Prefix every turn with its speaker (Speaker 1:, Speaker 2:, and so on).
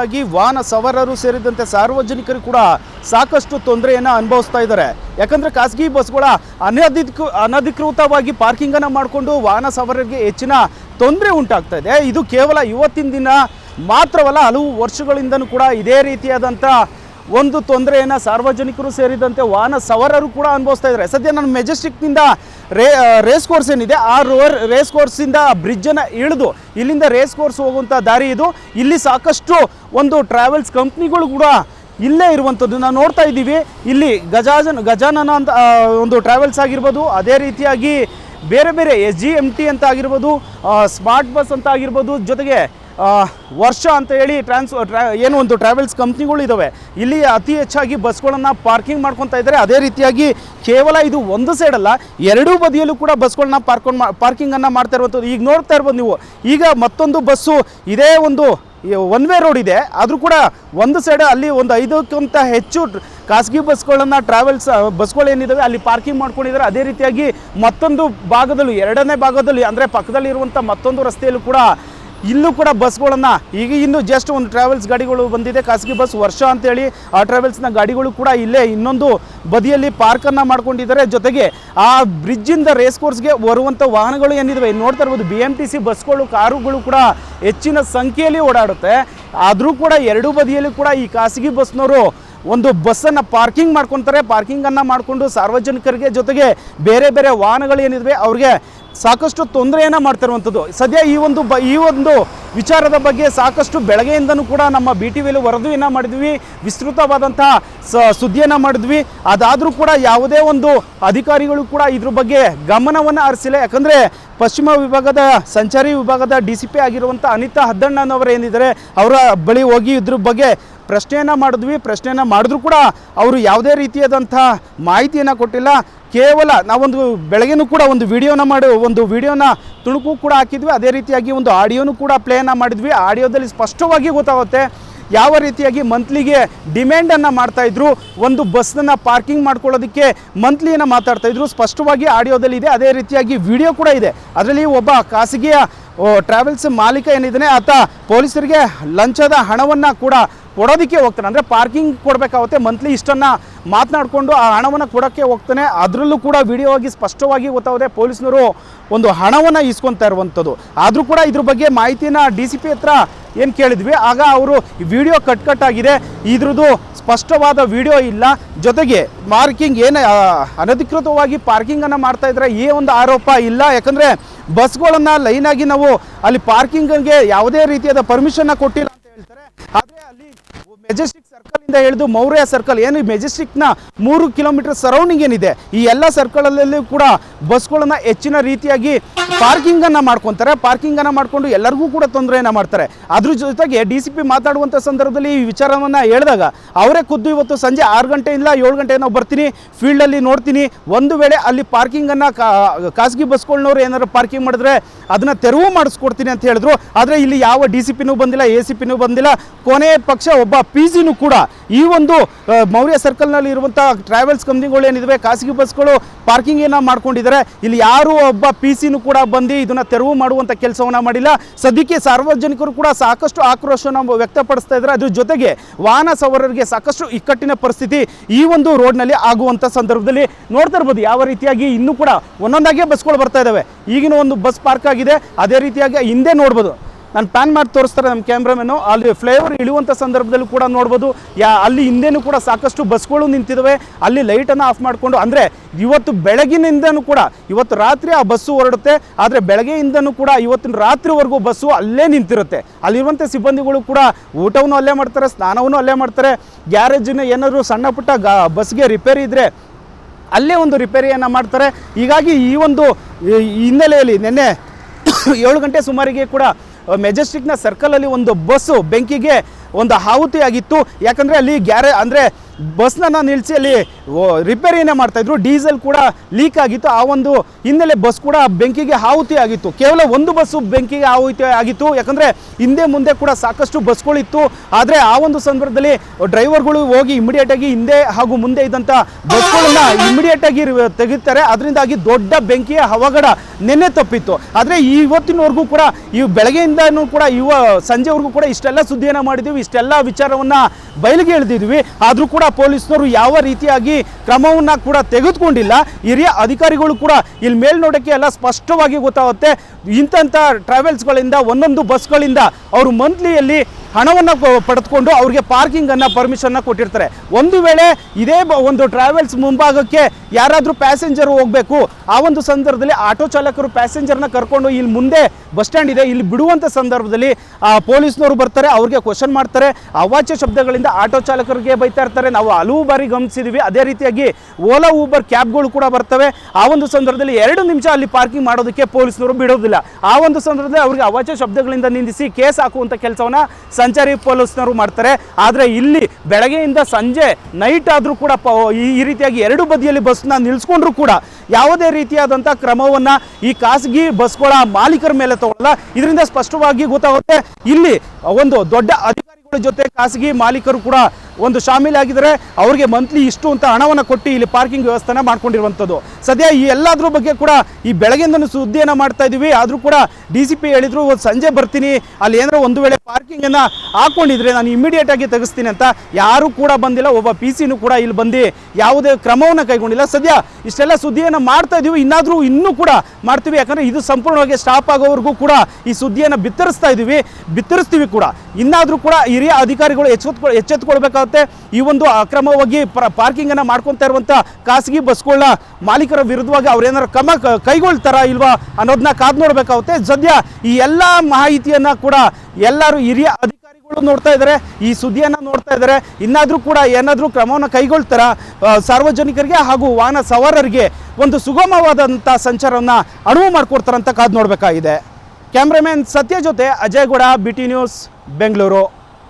Speaker 1: ಆಗಿ ವಾಹನ ಸವಾರರು ಸೇರಿದಂತೆ ಸಾರ್ವಜನಿಕರು ಕೂಡ ಸಾಕಷ್ಟು ತೊಂದರೆಯನ್ನು ಅನುಭವಿಸ್ತಾ ಇದ್ದಾರೆ. ಯಾಕಂದ್ರೆ ಖಾಸಗಿ ಬಸ್ಗಳ ಅನಧಿಕೃ, ಅನಧಿಕೃತವಾಗಿ ಪಾರ್ಕಿಂಗನ್ನು ಮಾಡಿಕೊಂಡು ವಾಹನ ಸವಾರರಿಗೆ ಹೆಚ್ಚಿನ ತೊಂದರೆ ಉಂಟಾಗ್ತಾ ಇದೆ. ಇದು ಕೇವಲ ಇವತ್ತಿನ ದಿನ ಮಾತ್ರವಲ್ಲ, ಹಲವು ವರ್ಷಗಳಿಂದನೂ ಕೂಡ ಇದೇ ರೀತಿಯಾದಂಥ ಒಂದು ತೊಂದರೆಯನ್ನು ಸಾರ್ವಜನಿಕರು ಸೇರಿದಂತೆ ವಾಹನ ಸವಾರರು ಕೂಡ ಅನುಭವಿಸ್ತಾ ಇದ್ದಾರೆ. ಸದ್ಯ ನಾನು ಮೆಜೆಸ್ಟಿಕ್ನಿಂದ ರೇ ರೇಸ್ ಕೋರ್ಸ್ ಏನಿದೆ? ಆ ರೋರ್ ರೇಸ್ ಕೋರ್ಸಿಂದ ಬ್ರಿಡ್ಜನ್ನು ಇಳಿದು ಇಲ್ಲಿಂದ ರೇಸ್ ಕೋರ್ಸ್ ಹೋಗುವಂಥ ದಾರಿ ಇದು. ಇಲ್ಲಿ ಸಾಕಷ್ಟು ಒಂದು ಟ್ರಾವೆಲ್ಸ್ ಕಂಪ್ನಿಗಳು ಕೂಡ ಇಲ್ಲೇ ಇರುವಂಥದ್ದು. ನಾವು ನೋಡ್ತಾ ಇದ್ದೀವಿ. ಇಲ್ಲಿ ಗಜಾಜನ್, ಗಜಾನನ ಅಂತ ಒಂದು ಟ್ರಾವೆಲ್ಸ್ ಆಗಿರ್ಬೋದು. ಅದೇ ರೀತಿಯಾಗಿ ಬೇರೆ ಬೇರೆ ಎಸ್ ಜಿ ಎಂ ಟಿ ಅಂತ ಆಗಿರ್ಬೋದು ಸ್ಮಾರ್ಟ್ ಬಸ್ ಅಂತ ಆಗಿರ್ಬೋದು. ಜೊತೆಗೆ ವರ್ಷ ಅಂತ ಹೇಳಿ ಟ್ರಾನ್ಸ್ ಟ್ರಾ ಏನು ಒಂದು ಟ್ರಾವೆಲ್ಸ್ ಕಂಪ್ನಿಗಳು ಇದ್ದಾವೆ ಇಲ್ಲಿ ಅತಿ ಹೆಚ್ಚಾಗಿ ಬಸ್ಗಳನ್ನು ಪಾರ್ಕಿಂಗ್ ಮಾಡ್ಕೊತಾ ಇದ್ದಾರೆ ಅದೇ ರೀತಿಯಾಗಿ ಕೇವಲ ಇದು ಒಂದು ಸೈಡ್ ಅಲ್ಲ, ಎರಡೂ ಬದಿಯಲ್ಲೂ ಕೂಡ ಬಸ್ಗಳನ್ನ ಪಾರ್ಕೊಂಡು ಮಾ ಪಾರ್ಕಿಂಗನ್ನು ಮಾಡ್ತಾ ಇರುವಂಥದ್ದು ಈಗ ನೋಡ್ತಾ ಇರ್ಬೋದು ನೀವು. ಈಗ ಮತ್ತೊಂದು ಬಸ್ಸು ಇದೇ ಒಂದು ಒನ್ ವೇ ರೋಡ್ ಇದೆ. ಆದರೂ ಕೂಡ ಒಂದು ಸೈಡ್ ಅಲ್ಲಿ ಒಂದು ಐದಕ್ಕಿಂತ ಹೆಚ್ಚು ಖಾಸಗಿ ಬಸ್ಗಳನ್ನು ಟ್ರಾವೆಲ್ಸ್ ಬಸ್ಗಳು ಏನಿದ್ದಾವೆ ಅಲ್ಲಿ ಪಾರ್ಕಿಂಗ್ ಮಾಡ್ಕೊಂಡಿದ್ದಾರೆ ಅದೇ ರೀತಿಯಾಗಿ ಮತ್ತೊಂದು ಭಾಗದಲ್ಲೂ, ಎರಡನೇ ಭಾಗದಲ್ಲಿ, ಅಂದರೆ ಪಕ್ಕದಲ್ಲಿರುವಂಥ ಮತ್ತೊಂದು ರಸ್ತೆಯಲ್ಲೂ ಕೂಡ ಇಲ್ಲೂ ಕೂಡ ಬಸ್ಗಳನ್ನು ಈಗ ಇನ್ನು ಜಸ್ಟ್ ಒಂದು ಟ್ರಾವೆಲ್ಸ್ ಗಾಡಿಗಳು ಬಂದಿದೆ, ಖಾಸಗಿ ಬಸ್ ವರ್ಷ ಅಂತೇಳಿ ಆ ಟ್ರಾವೆಲ್ಸ್ನ ಗಾಡಿಗಳು ಕೂಡ ಇಲ್ಲೇ ಇನ್ನೊಂದು ಬದಿಯಲ್ಲಿ ಪಾರ್ಕನ್ನು ಮಾಡ್ಕೊಂಡಿದ್ದಾರೆ. ಜೊತೆಗೆ ಆ ಬ್ರಿಡ್ಜಿಂದ ರೇಸ್ ಕೋರ್ಸ್ಗೆ ಬರುವಂಥ ವಾಹನಗಳು ಏನಿದಾವೆ ನೋಡ್ತಾ ಇರ್ಬೋದು ಬಿ ಎಂ ಟಿ ಸಿ ಬಸ್ಗಳು, ಕಾರುಗಳು ಕೂಡ ಹೆಚ್ಚಿನ ಸಂಖ್ಯೆಯಲ್ಲಿ ಓಡಾಡುತ್ತೆ. ಆದರೂ ಕೂಡ ಎರಡೂ ಬದಿಯಲ್ಲಿ ಕೂಡ ಈ ಖಾಸಗಿ ಬಸ್ನವರು ಒಂದು ಬಸ್ಸನ್ನು ಪಾರ್ಕಿಂಗ್ ಮಾಡ್ಕೊತಾರೆ. ಪಾರ್ಕಿಂಗನ್ನು ಮಾಡಿಕೊಂಡು ಸಾರ್ವಜನಿಕರಿಗೆ ಜೊತೆಗೆ ಬೇರೆ ಬೇರೆ ವಾಹನಗಳು ಏನಿವೆ ಅವ್ರಿಗೆ ಸಾಕಷ್ಟು ತೊಂದರೆಯನ್ನು ಮಾಡ್ತಿರುವಂಥದ್ದು. ಸದ್ಯ ಈ ಒಂದು ಬ, ಈ ಒಂದು ವಿಚಾರದ ಬಗ್ಗೆ ಸಾಕಷ್ಟು ಬೆಳಗ್ಗೆಯಿಂದನೂ ಕೂಡ ನಮ್ಮ ಬಿ ಟಿ ವಿಯಲ್ಲಿ ವರದಿಯನ್ನು ಮಾಡಿದ್ವಿ. ವಿಸ್ತೃತವಾದಂಥ ಸ, ಸುದ್ದಿಯನ್ನು ಮಾಡಿದ್ವಿ. ಅದಾದರೂ ಕೂಡ ಯಾವುದೇ ಒಂದು ಅಧಿಕಾರಿಗಳು ಕೂಡ ಇದ್ರ ಬಗ್ಗೆ ಗಮನವನ್ನು ಹರಿಸಿಲ್ಲ. ಯಾಕಂದರೆ ಪಶ್ಚಿಮ ವಿಭಾಗದ ಸಂಚಾರಿ ವಿಭಾಗದ ಡಿ ಸಿ ಪಿ ಆಗಿರುವಂಥ ಅನಿತಾ ಹದ್ದಣ್ಣನವರು ಏನಿದ್ದಾರೆ, ಅವರ ಬಳಿ ಹೋಗಿ ಇದ್ರ ಬಗ್ಗೆ ಪ್ರಶ್ನೆಯನ್ನು ಮಾಡಿದ್ವಿ, ಪ್ರಶ್ನೆಯನ್ನು ಮಾಡಿದ್ರು ಕೂಡ ಅವರು ಯಾವುದೇ ರೀತಿಯಾದಂಥ ಮಾಹಿತಿಯನ್ನು ಕೊಟ್ಟಿಲ್ಲ. ಕೇವಲ ನಾವೊಂದು ಬೆಳಗ್ಗೆನೂ ಕೂಡ ಒಂದು ವಿಡಿಯೋನ ಮಾಡಿ, ಒಂದು ವಿಡಿಯೋನ ತುಣುಕು ಕೂಡ ಹಾಕಿದ್ವಿ. ಅದೇ ರೀತಿಯಾಗಿ ಒಂದು ಆಡಿಯೋನು ಕೂಡ ಪ್ಲೇನ ಮಾಡಿದ್ವಿ. ಆಡಿಯೋದಲ್ಲಿ ಸ್ಪಷ್ಟವಾಗಿ ಗೊತ್ತಾಗುತ್ತೆ ಯಾವ ರೀತಿಯಾಗಿ ಮಂತ್ಲಿಗೆ ಡಿಮ್ಯಾಂಡನ್ನು ಮಾಡ್ತಾಯಿದ್ರು ಒಂದು ಬಸ್ಸನ್ನು ಪಾರ್ಕಿಂಗ್ ಮಾಡ್ಕೊಳ್ಳೋದಕ್ಕೆ ಮಂತ್ಲಿಯನ್ನು ಮಾತಾಡ್ತಾಯಿದ್ರು ಸ್ಪಷ್ಟವಾಗಿ ಆಡಿಯೋದಲ್ಲಿ ಇದೆ. ಅದೇ ರೀತಿಯಾಗಿ ವಿಡಿಯೋ ಕೂಡ ಇದೆ. ಅದರಲ್ಲಿ ಒಬ್ಬ ಖಾಸಗಿಯ ಟ್ರಾವೆಲ್ಸ್ ಮಾಲೀಕ ಏನಿದ್ದಾನೆ, ಆತ ಪೊಲೀಸರಿಗೆ ಲಂಚದ ಹಣವನ್ನು ಕೂಡ ಕೊಡೋದಕ್ಕೆ ಹೋಗ್ತಾನೆ. ಅಂದರೆ ಪಾರ್ಕಿಂಗ್ ಕೊಡಬೇಕಾಗುತ್ತೆ. ಮಂತ್ಲಿ ಇಷ್ಟನ್ನು ಮಾತನಾಡಿಕೊಂಡು ಆ ಹಣವನ್ನು ಕೊಡೋಕ್ಕೆ ಹೋಗ್ತಾನೆ. ಅದರಲ್ಲೂ ಕೂಡ ವಿಡಿಯೋ ಆಗಿ ಸ್ಪಷ್ಟವಾಗಿ ಗೊತ್ತಾಗುತ್ತೆ. ಪೊಲೀಸ್ನವರು ಒಂದು ಹಣವನ್ನು ಇಸ್ಕೊತಾ ಇರುವಂಥದ್ದು ಆದರೂ ಕೂಡ ಇದ್ರ ಬಗ್ಗೆ ಮಾಹಿತಿನ ಡಿ ಸಿ ಪಿ ಹತ್ರ ಏನು ಕೇಳಿದ್ವಿ. ಆಗ ಅವರು ವಿಡಿಯೋ ಕಟ್ ಕಟ್ ಆಗಿದೆ. ಇದ್ರದ್ದು ಸ್ಪಷ್ಟವಾದ ವಿಡಿಯೋ ಇಲ್ಲ. ಜೊತೆಗೆ ಪಾರ್ಕಿಂಗ್ ಏನು ಅನಧಿಕೃತವಾಗಿ ಪಾರ್ಕಿಂಗನ್ನು ಮಾಡ್ತಾ ಇದ್ರೆ ಈ ಒಂದು ಆರೋಪ ಇಲ್ಲ. ಯಾಕಂದರೆ ಬಸ್ಗಳನ್ನು ಲೈನಾಗಿ ನಾವು ಅಲ್ಲಿ ಪಾರ್ಕಿಂಗ್ಗೆ ಯಾವುದೇ ರೀತಿಯಾದ ಪರ್ಮಿಷನ್ನ ಕೊಟ್ಟಿಲ್ಲ ಅಂತ ಹೇಳ್ತಾರೆ. ಆದರೆ ಅಲ್ಲಿ ಮೆಜೆಸ್ಟಿಕ್ ಸರ್ಕಲ್ ಇಂದ ಹಿಡಿದು ಮೌರ್ಯ ಸರ್ಕಲ್ ಏನು ಮೆಜೆಸ್ಟಿಕ್ನ ಮೂರು ಕಿಲೋಮೀಟರ್ ಸರೌಂಡಿಂಗ್ ಏನಿದೆ, ಈ ಎಲ್ಲ ಸರ್ಕಲಲ್ಲೂ ಕೂಡ ಬಸ್ಗಳನ್ನ ಹೆಚ್ಚಿನ ರೀತಿಯಾಗಿ ಪಾರ್ಕಿಂಗನ್ನು ಮಾಡ್ಕೊತಾರೆ. ಪಾರ್ಕಿಂಗನ್ನು ಮಾಡಿಕೊಂಡು ಎಲ್ಲರಿಗೂ ಕೂಡ ತೊಂದರೆಯನ್ನು ಮಾಡ್ತಾರೆ. ಅದ್ರ ಜೊತೆಗೆ ಡಿ ಸಿ ಪಿ ಮಾತಾಡುವಂಥ ಸಂದರ್ಭದಲ್ಲಿ ಈ ವಿಚಾರವನ್ನು ಹೇಳಿದಾಗ, ಅವರೇ ಖುದ್ದು ಇವತ್ತು ಸಂಜೆ ಆರು ಗಂಟೆಯಿಂದ ಏಳು ಗಂಟೆ ನಾವು ಬರ್ತೀನಿ ಫೀಲ್ಡಲ್ಲಿ ನೋಡ್ತೀನಿ. ಒಂದು ವೇಳೆ ಅಲ್ಲಿ ಪಾರ್ಕಿಂಗನ್ನು ಖಾಸಗಿ ಬಸ್ಗಳನ್ನವರು ಏನಾದ್ರು ಪಾರ್ಕಿಂಗ್ ಮಾಡಿದ್ರೆ ಅದನ್ನು ತೆರವು ಮಾಡಿಸ್ಕೊಡ್ತೀನಿ ಅಂತ ಹೇಳಿದ್ರು. ಆದರೆ ಇಲ್ಲಿ ಯಾವ ಡಿ ಸಿ ಪಿನೂ ಬಂದಿಲ್ಲ ಎ ಸಿ ಪಿನೂ ಬಂದಿಲ್ಲ. ಕೊನೆ ಪಕ್ಷ ಒಬ್ಬ ಪಿ ಜಿನೂ ಕೂಡ ಈ ಒಂದು ಮೌರ್ಯ ಸರ್ಕಲ್ನಲ್ಲಿ ಇರುವಂಥ ಟ್ರಾವೆಲ್ಸ್ ಕಂಪ್ನಿಗಳು ಏನಿದಾವೆ, ಖಾಸಗಿ ಬಸ್ಗಳು ಪಾರ್ಕಿಂಗ್ ಏನೋ ಮಾಡ್ಕೊಂಡಿದ್ದಾರೆ ಇಲ್ಲಿ ಯಾರು ಒಬ್ಬ ಪಿ ಸಿನೂ ಕೂಡ ಬಂದು ಇದನ್ನು ತೆರವು ಮಾಡುವಂಥ ಕೆಲಸವನ್ನು ಮಾಡಿಲ್ಲ. ಸದ್ಯಕ್ಕೆ ಸಾರ್ವಜನಿಕರು ಕೂಡ ಸಾಕಷ್ಟು ಆಕ್ರೋಶವನ್ನು ವ್ಯಕ್ತಪಡಿಸ್ತಾ ಇದ್ದಾರೆ. ಅದ್ರ ಜೊತೆಗೆ ವಾಹನ ಸವಾರರಿಗೆ ಸಾಕಷ್ಟು ಇಕ್ಕಟ್ಟಿನ ಪರಿಸ್ಥಿತಿ ಈ ಒಂದು ರೋಡ್ನಲ್ಲಿ ಆಗುವಂಥ ಸಂದರ್ಭದಲ್ಲಿ ನೋಡ್ತಾ ಇರ್ಬೋದು. ಯಾವ ರೀತಿಯಾಗಿ ಇನ್ನೂ ಕೂಡ ಒಂದೊಂದಾಗಿಯೇ ಬಸ್ಗಳು ಬರ್ತಾ ಇದ್ದಾವೆ ಈಗಿನ ಒಂದು ಬಸ್ ಪಾರ್ಕ್ ಆಗಿದೆ. ಅದೇ ರೀತಿಯಾಗಿ ಹಿಂದೆ ನೋಡ್ಬೋದು. ನಾನು ಪ್ಯಾನ್ ಮಾಡಿ ತೋರಿಸ್ತಾರೆ ನಮ್ಮ ಕ್ಯಾಮ್ರಾಮನ್ನು. ಅಲ್ಲಿ ಫ್ಲೈಓವರ್ ಇಳಿಯುವಂಥ ಸಂದರ್ಭದಲ್ಲೂ ಕೂಡ ನೋಡ್ಬೋದು. ಯಾ, ಅಲ್ಲಿ ಹಿಂದೆನೂ ಕೂಡ ಸಾಕಷ್ಟು ಬಸ್ಗಳು ನಿಂತಿದ್ದಾವೆ. ಅಲ್ಲಿ ಲೈಟನ್ನು ಆಫ್ ಮಾಡಿಕೊಂಡು, ಅಂದರೆ ಇವತ್ತು ಬೆಳಗಿನಿಂದನೂ ಕೂಡ, ಇವತ್ತು ರಾತ್ರಿ ಆ ಬಸ್ಸು ಹೊರಡುತ್ತೆ. ಆದರೆ ಬೆಳಗ್ಗೆಯಿಂದನೂ ಕೂಡ ಇವತ್ತಿನ ರಾತ್ರಿವರೆಗೂ ಬಸ್ಸು ಅಲ್ಲೇ ನಿಂತಿರುತ್ತೆ. ಅಲ್ಲಿರುವಂಥ ಸಿಬ್ಬಂದಿಗಳು ಕೂಡ ಊಟವನ್ನು ಅಲ್ಲೇ ಮಾಡ್ತಾರೆ, ಸ್ನಾನವನ್ನು ಅಲ್ಲೇ ಮಾಡ್ತಾರೆ. ಗ್ಯಾರೇಜಿನ ಏನಾದರೂ ಸಣ್ಣ ಪುಟ್ಟ ಗ, ಬಸ್ಗೆ ರಿಪೇರಿ ಇದ್ದರೆ ಅಲ್ಲೇ ಒಂದು ರಿಪೇರಿಯನ್ನು ಮಾಡ್ತಾರೆ. ಹೀಗಾಗಿ ಈ ಒಂದು ಹಿನ್ನೆಲೆಯಲ್ಲಿ ನಿನ್ನೆ ಏಳು ಗಂಟೆ ಸುಮಾರಿಗೆ ಕೂಡ ಮೆಜೆಸ್ಟಿಕ್ನ ಸರ್ಕಲಲ್ಲಿ ಒಂದು ಬಸ್ಸು ಬೆಂಕಿಗೆ ಒಂದು ಆಹುತಿಯಾಗಿತ್ತು. ಯಾಕಂದರೆ ಅಲ್ಲಿ ಗ್ಯಾರೆ ಅಂದರೆ ಬಸ್ನ ನಿಲ್ಲಿಸಿ ಅಲ್ಲಿ ರಿಪೇರಿಯನ್ನೇ ಮಾಡ್ತಾ ಇದ್ರು. ಡೀಸೆಲ್ ಕೂಡ ಲೀಕ್ ಆಗಿತ್ತು. ಆ ಒಂದು ಹಿನ್ನೆಲೆ ಬಸ್ ಕೂಡ ಬೆಂಕಿಗೆ ಆಹುತಿ ಆಗಿತ್ತು. ಕೇವಲ ಒಂದು ಬಸ್ಸು ಬೆಂಕಿಗೆ ಆಹುತಿ ಆಗಿತ್ತು. ಯಾಕಂದರೆ ಹಿಂದೆ ಮುಂದೆ ಕೂಡ ಸಾಕಷ್ಟು ಬಸ್ಗಳಿತ್ತು. ಆದರೆ ಆ ಒಂದು ಸಂದರ್ಭದಲ್ಲಿ ಡ್ರೈವರ್ಗಳು ಹೋಗಿ ಇಮಿಡಿಯೇಟ್ ಆಗಿ ಹಿಂದೆ ಹಾಗೂ ಮುಂದೆ ಇದ್ದಂಥ ಬಸ್ಗಳನ್ನ ಇಮಿಡಿಯೇಟಾಗಿ ತೆಗಿತಾರೆ. ಅದರಿಂದಾಗಿ ದೊಡ್ಡ ಬೆಂಕಿಯ ಅವಘಡ ನೆನ್ನೆ ತಪ್ಪಿತ್ತು. ಆದರೆ ಇವತ್ತಿನವರೆಗೂ ಕೂಡ ಈ ಬೆಳಗ್ಗೆಯಿಂದನೂ ಕೂಡ ಇವ ಸಂಜೆವರೆಗೂ ಕೂಡ ಇಷ್ಟೆಲ್ಲ ಸುದ್ದಿಯನ್ನು ಮಾಡಿದ್ದೀವಿ ಇಷ್ಟೆಲ್ಲ ವಿಚಾರವನ್ನು ಬಯಲಿಗೆ ಎಳೆದಿದ್ವಿ. ಆದರೂ ಕೂಡ ಪೊಲೀಸ್ನವರು ಯಾವ ರೀತಿಯಾಗಿ ಕ್ರಮವನ್ನ ಕೂಡ ತೆಗೆದುಕೊಂಡಿಲ್ಲ, ಹಿರಿಯ ಅಧಿಕಾರಿಗಳು ಕೂಡ ಇಲ್ಲಿ ಮೇಲ್ನೋಟಕ್ಕೆ ಎಲ್ಲ ಸ್ಪಷ್ಟವಾಗಿ ಗೊತ್ತಾಗುತ್ತೆ. ಇಂಥ ಟ್ರಾವೆಲ್ಸ್ಗಳಿಂದ, ಒಂದೊಂದು ಬಸ್ಗಳಿಂದ ಅವರು ಮಂತ್ಲಿಯಲ್ಲಿ ಹಣವನ್ನು ಪಡೆದುಕೊಂಡು ಅವ್ರಿಗೆ ಪಾರ್ಕಿಂಗನ್ನು, ಪರ್ಮಿಷನ್ನ ಕೊಟ್ಟಿರ್ತಾರೆ. ಒಂದು ವೇಳೆ ಇದೇ ಒಂದು ಟ್ರಾವೆಲ್ಸ್ ಮುಂಭಾಗಕ್ಕೆ ಯಾರಾದರೂ ಪ್ಯಾಸೆಂಜರ್ ಹೋಗಬೇಕು, ಆ ಒಂದು ಸಂದರ್ಭದಲ್ಲಿ ಆಟೋ ಚಾಲಕರು ಪ್ಯಾಸೆಂಜರ್ನ ಕರ್ಕೊಂಡು ಇಲ್ಲಿ ಮುಂದೆ ಬಸ್ ಸ್ಟ್ಯಾಂಡ್ ಇದೆ. ಇಲ್ಲಿ ಬಿಡುವಂಥ ಸಂದರ್ಭದಲ್ಲಿ ಪೊಲೀಸ್ನವರು ಬರ್ತಾರೆ, ಅವ್ರಿಗೆ ಕ್ವಶನ್ ಮಾಡ್ತಾರೆ, ಅವಾಚ್ಯ ಶಬ್ದಗಳಿಂದ ಆಟೋ ಚಾಲಕರಿಗೆ ಬೈತಾ ಇರ್ತಾರೆ. ನಾವು ಹಲವು ಬಾರಿ ಗಮನಿಸಿದ್ದೀವಿ ಅದೇ ರೀತಿಯಾಗಿ ಓಲಾ, ಊಬರ್ ಕ್ಯಾಬ್ಗಳು ಕೂಡ ಬರ್ತವೆ. ಆ ಒಂದು ಸಂದರ್ಭದಲ್ಲಿ ಎರಡು ನಿಮಿಷ ಅಲ್ಲಿ ಪಾರ್ಕಿಂಗ್ ಮಾಡೋದಕ್ಕೆ ಪೊಲೀಸ್ನವರು ಬಿಡೋದಿಲ್ಲ. ಆ ಒಂದು ಸಂದರ್ಭದಲ್ಲಿ ಅವ್ರಿಗೆ ಅವಾಚ್ಯ ಶಬ್ದಗಳಿಂದ ನಿಂದಿಸಿ ಕೇಸ್ ಹಾಕುವಂಥ ಕೆಲಸವನ್ನ ಸಂಚಾರಿ ಪೊಲೀಸ್ನವರು ಮಾಡ್ತಾರೆ. ಆದರೆ ಇಲ್ಲಿ ಬೆಳಗ್ಗೆಯಿಂದ ಸಂಜೆ ನೈಟ್ ಆದರೂ ಕೂಡ ಈ ರೀತಿಯಾಗಿ ಎರಡು ಬದಿಯಲ್ಲಿ ಬಸ್ನ ನಿಲ್ಲಿಸ್ಕೊಂಡ್ರು ಕೂಡ ಯಾವುದೇ ರೀತಿಯಾದಂಥ ಕ್ರಮವನ್ನು ಈ ಖಾಸಗಿ ಬಸ್ಗಳ ಮಾಲೀಕರ ಮೇಲೆ ತಗೊಳ್ಳಲ್ಲ ಇದರಿಂದ ಸ್ಪಷ್ಟವಾಗಿ ಗೊತ್ತಾಗುತ್ತೆ ಇಲ್ಲಿ ಒಂದು ದೊಡ್ಡ ಅಧಿಕಾರಿಗಳ ಜೊತೆ ಖಾಸಗಿ ಮಾಲೀಕರು ಕೂಡ ಒಂದು ಶಾಮೀಲಾಗಿದ್ದಾರೆ ಅವ್ರಿಗೆ ಮಂತ್ಲಿ ಇಷ್ಟು ಅಂತ ಹಣವನ್ನು ಕೊಟ್ಟು ಇಲ್ಲಿ ಪಾರ್ಕಿಂಗ್ ವ್ಯವಸ್ಥೆನ ಮಾಡ್ಕೊಂಡಿರುವಂಥದ್ದು. ಸದ್ಯ ಈ ಎಲ್ಲದ್ರ ಬಗ್ಗೆ ಕೂಡ ಈ ಬೆಳಗ್ಗೆಯಿಂದನೂ ಸುದ್ದಿಯನ್ನು ಮಾಡ್ತಾ ಇದ್ದೀವಿ ಆದರೂ ಕೂಡ ಡಿ ಸಿ ಪಿ ಹೇಳಿದ್ರು ಸಂಜೆ ಬರ್ತೀನಿ. ಅಲ್ಲಿ ಏನಾದ್ರು ಒಂದು ವೇಳೆ ಪಾರ್ಕಿಂಗನ್ನು ಹಾಕೊಂಡಿದ್ರೆ ನಾನು ಇಮಿಡಿಯೇಟ್ ಆಗಿ ತೆಗಿಸ್ತೀನಿ ಅಂತ ಯಾರೂ ಕೂಡ ಬಂದಿಲ್ಲ. ಒಬ್ಬ ಪಿ ಸಿನೂ ಕೂಡ ಇಲ್ಲಿ ಬಂದು ಯಾವುದೇ ಕ್ರಮವನ್ನು ಕೈಗೊಂಡಿಲ್ಲ. ಸದ್ಯ ಇಷ್ಟೆಲ್ಲ ಸುದ್ದಿಯನ್ನು ಮಾಡ್ತಾ ಇದ್ದೀವಿ ಇನ್ನಾದರೂ ಇನ್ನೂ ಕೂಡ ಮಾಡ್ತೀವಿ. ಯಾಕಂದರೆ ಇದು ಸಂಪೂರ್ಣವಾಗಿ ಸ್ಟಾಪ್ ಆಗೋವರೆಗೂ ಕೂಡ ಈ ಸುದ್ದಿಯನ್ನು ಬಿತ್ತರಿಸ್ತಾ ಇದ್ದೀವಿ ಬಿತ್ತರಿಸ್ತೀವಿ ಕೂಡ. ಇನ್ನಾದರೂ ಕೂಡ ಹಿರಿಯ ಅಧಿಕಾರಿಗಳು ಎಚ್ಚೆತ್ಕೊ ಎಚ್ಚೆತ್ತುಕೊಳ್ಬೇಕಾಗುತ್ತೆ ಈ ಒಂದು ಅಕ್ರಮವಾಗಿ ಪಾರ್ಕಿಂಗನ್ನು ಮಾಡ್ಕೊತಾ ಇರುವಂಥ ಖಾಸಗಿ ಬಸ್ಗಳನ್ನ ಮಾಲೀಕರ ವಿರುದ್ಧವಾಗಿ ಅವ್ರೇನಾರು ಕ್ರಮ ಕೈಗೊಳ್ತಾರಾ ಇಲ್ವಾ ಅನ್ನೋದನ್ನ ಕಾದು ನೋಡಬೇಕಾಗುತ್ತೆ. ಸದ್ಯ ಈ ಎಲ್ಲ ಮಾಹಿತಿಯನ್ನು ಕೂಡ ಎಲ್ಲರೂ ಹಿರಿಯ ಅಧಿಕಾರಿಗಳು ನೋಡ್ತಾ ಇದ್ದಾರೆ ಈ ಸುದ್ದಿಯನ್ನು ನೋಡ್ತಾ ಇದ್ದಾರೆ ಇನ್ನಾದರೂ ಕೂಡ ಏನಾದರೂ ಕ್ರಮವನ್ನು ಕೈಗೊಳ್ತಾರ? ಸಾರ್ವಜನಿಕರಿಗೆ ಹಾಗೂ ವಾಹನ ಸವಾರರಿಗೆ ಒಂದು ಸುಗಮವಾದಂಥ ಸಂಚಾರವನ್ನು ಅನುವು ಮಾಡಿಕೊಡ್ತಾರಂತ ಕಾದು ನೋಡಬೇಕಾಗಿದೆ. ಕ್ಯಾಮ್ರಾಮನ್ ಸತ್ಯ ಜೊತೆ Ajay Gowda B T news, Bengaluru.